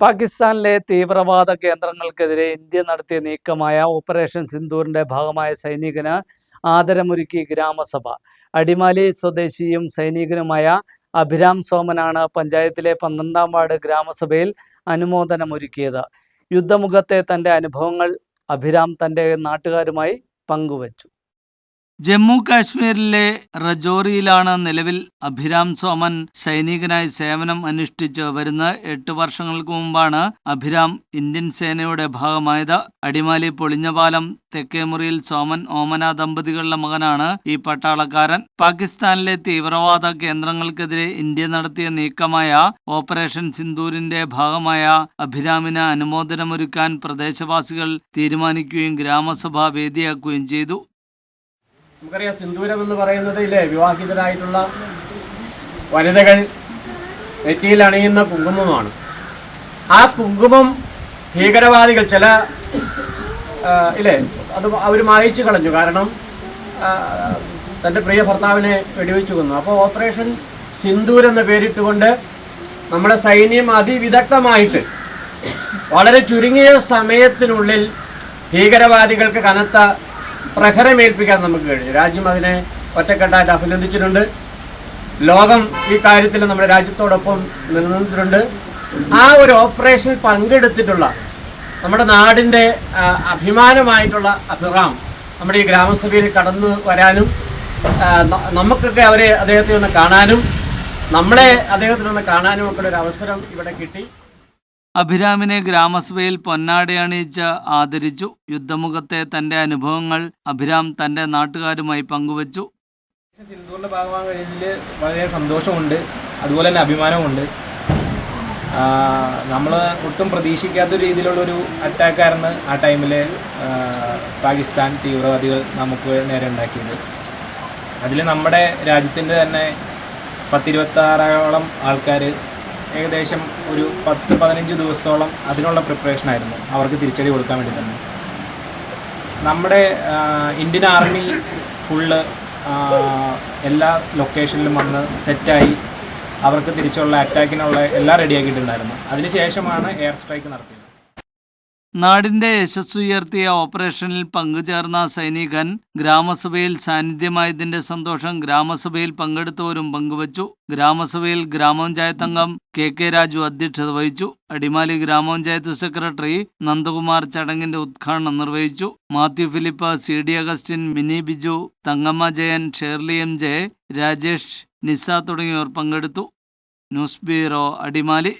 പാകിസ്ഥാനിലെ തീവ്രവാദ കേന്ദ്രങ്ങൾക്കെതിരെ ഇന്ത്യ നടത്തിയ നീക്കമായ ഓപ്പറേഷൻ സിന്ധൂറിന്റെ ഭാഗമായ സൈനികന് ആദരമൊരുക്കി ഗ്രാമസഭ. അടിമാലി സ്വദേശിയും സൈനികനുമായ അഭിരാം സോമനാണ് പഞ്ചായത്തിലെ പന്ത്രണ്ടാം വാർഡ് ഗ്രാമസഭയിൽ അനുമോദനമൊരുക്കിയത്. യുദ്ധമുഖത്തെ തന്റെ അനുഭവങ്ങൾ അഭിരാം തന്റെ നാട്ടുകാരുമായി പങ്കുവച്ചു. ജമ്മു കാശ്മീരിലെ റജോറിയിലാണ് നിലവിൽ അഭിരാം സോമൻ സൈനികനായി സേവനം അനുഷ്ഠിച്ച് വരുന്ന എട്ട് വർഷങ്ങൾക്ക് മുമ്പാണ് അഭിരാം ഇന്ത്യൻ സേനയുടെ ഭാഗമായത്. അടിമാലി പൊളിഞ്ഞപാലം തെക്കേമുറിയിൽ സോമൻ ഓമന ദമ്പതികളുടെ മകനാണ് ഈ പട്ടാളക്കാരൻ. പാകിസ്ഥാനിലെ തീവ്രവാദ കേന്ദ്രങ്ങൾക്കെതിരെ ഇന്ത്യ നടത്തിയ നീക്കമായ ഓപ്പറേഷൻ സിന്ദൂരിന്റെ ഭാഗമായ അഭിരാമിന് അനുമോദനമൊരുക്കാൻ പ്രദേശവാസികൾ തീരുമാനിക്കുകയും ഗ്രാമസഭ വേദിയാക്കുകയും ചെയ്തു. നമുക്കറിയാം സിന്ദൂരം എന്ന് പറയുന്നത് ഇല്ലേ? വിവാഹിതരായിട്ടുള്ള വനിതകൾ നെറ്റിയിൽ അണിയുന്ന കുങ്കുമമാണ്. ആ കുങ്കുമം ഭീകരവാദികൾ ചില ഇല്ലേ? അത് അവർ മായിച്ചു കളഞ്ഞു. കാരണം തന്റെ പ്രിയ ഭർത്താവിനെ വെടിവെച്ചു കൊന്നു. അപ്പോൾ ഓപ്പറേഷൻ സിന്ദൂർ എന്ന പേരിട്ടുകൊണ്ട് നമ്മുടെ സൈന്യം അതിവിദഗ്ധമായിട്ട് വളരെ ചുരുങ്ങിയ സമയത്തിനുള്ളിൽ ഭീകരവാദികൾക്ക് കനത്ത പ്രഹരമേൽപ്പിക്കാൻ നമുക്ക് കഴിഞ്ഞു. രാജ്യം അതിനെ ഒറ്റക്കെട്ടായിട്ട് അഭിനന്ദിച്ചിട്ടുണ്ട്. ലോകം ഈ കാര്യത്തിൽ നമ്മുടെ രാജ്യത്തോടൊപ്പം നിലനിന്നിട്ടുണ്ട്. ആ ഒരു ഓപ്പറേഷനിൽ പങ്കെടുത്തിട്ടുള്ള നമ്മുടെ നാടിന്റെ അഭിമാനമായിട്ടുള്ള അഭിറാം നമ്മുടെ ഈ ഗ്രാമസഭയിൽ കടന്നു വരാനും നമുക്കൊക്കെ അവരെ അദ്ദേഹത്തെ ഒന്ന് കാണാനും നമ്മളെ അദ്ദേഹത്തിനൊന്ന് കാണാനും ഒക്കെ ഒരു അവസരം ഇവിടെ കിട്ടി. അഭിരാമിനെ ഗ്രാമസഭയിൽ പൊന്നാടയണിയിച്ച് ആദരിച്ചു. യുദ്ധമുഖത്തെ തന്റെ അനുഭവങ്ങൾ അഭിരാം തന്റെ നാട്ടുകാരുമായി പങ്കുവച്ചു. സിന്ധൂറിന്റെ ഭാഗമാകാൻ കഴിഞ്ഞതിൽ വളരെ സന്തോഷമുണ്ട്. അതുപോലെ തന്നെ അഭിമാനമുണ്ട് നമ്മൾ ഒട്ടും പ്രതീക്ഷിക്കാത്ത രീതിയിലുള്ളൊരു അറ്റാക്കായിരുന്നു ആ ടൈമിൽ പാകിസ്ഥാൻ തീവ്രവാദികൾ നമുക്ക് നേരെ ഉണ്ടാക്കിയത്. അതിൽ നമ്മുടെ രാജ്യത്തിന്റെ തന്നെ പത്തിരുപത്താറോളം ആൾക്കാർ ഏകദേശം ഒരു പത്ത് പതിനഞ്ച് ദിവസത്തോളം അതിനുള്ള പ്രിപ്പറേഷൻ ആയിരുന്നു. അവർക്ക് തിരിച്ചടി കൊടുക്കാൻ വേണ്ടി തന്നെ. നമ്മുടെ ഇന്ത്യൻ ആർമി ഫുള്ള് എല്ലാ ലൊക്കേഷനിലും വന്ന് സെറ്റായി അവർക്ക് തിരിച്ചുള്ള അറ്റാക്കിനുള്ള എല്ലാം റെഡിയാക്കിയിട്ടുണ്ടായിരുന്നു അതിനുശേഷമാണ് എയർ സ്ട്രൈക്ക് നടത്തിയത്. നാടിന്റെ യശസ്സുയർത്തിയ ഓപ്പറേഷനിൽ പങ്കുചേർന്ന സൈനികൻ ഗ്രാമസഭയിൽ സാന്നിധ്യമായതിന്റെ സന്തോഷം ഗ്രാമസഭയിൽ പങ്കെടുത്തവരും പങ്കുവച്ചു. ഗ്രാമസഭയിൽ ഗ്രാമപഞ്ചായത്ത് അംഗം കെ കെ രാജു അധ്യക്ഷത വഹിച്ചു. അടിമാലി ഗ്രാമപഞ്ചായത്ത് സെക്രട്ടറി നന്ദകുമാർ ചടങ്ങിന്റെ ഉദ്ഘാടനം നിർവഹിച്ചു. Mathew Philip C D Augustin Mini Biju Thankamma Jayan Shirley M J Rajesh Nisa തുടങ്ങിയവർ പങ്കെടുത്തു. News bureau Adimali.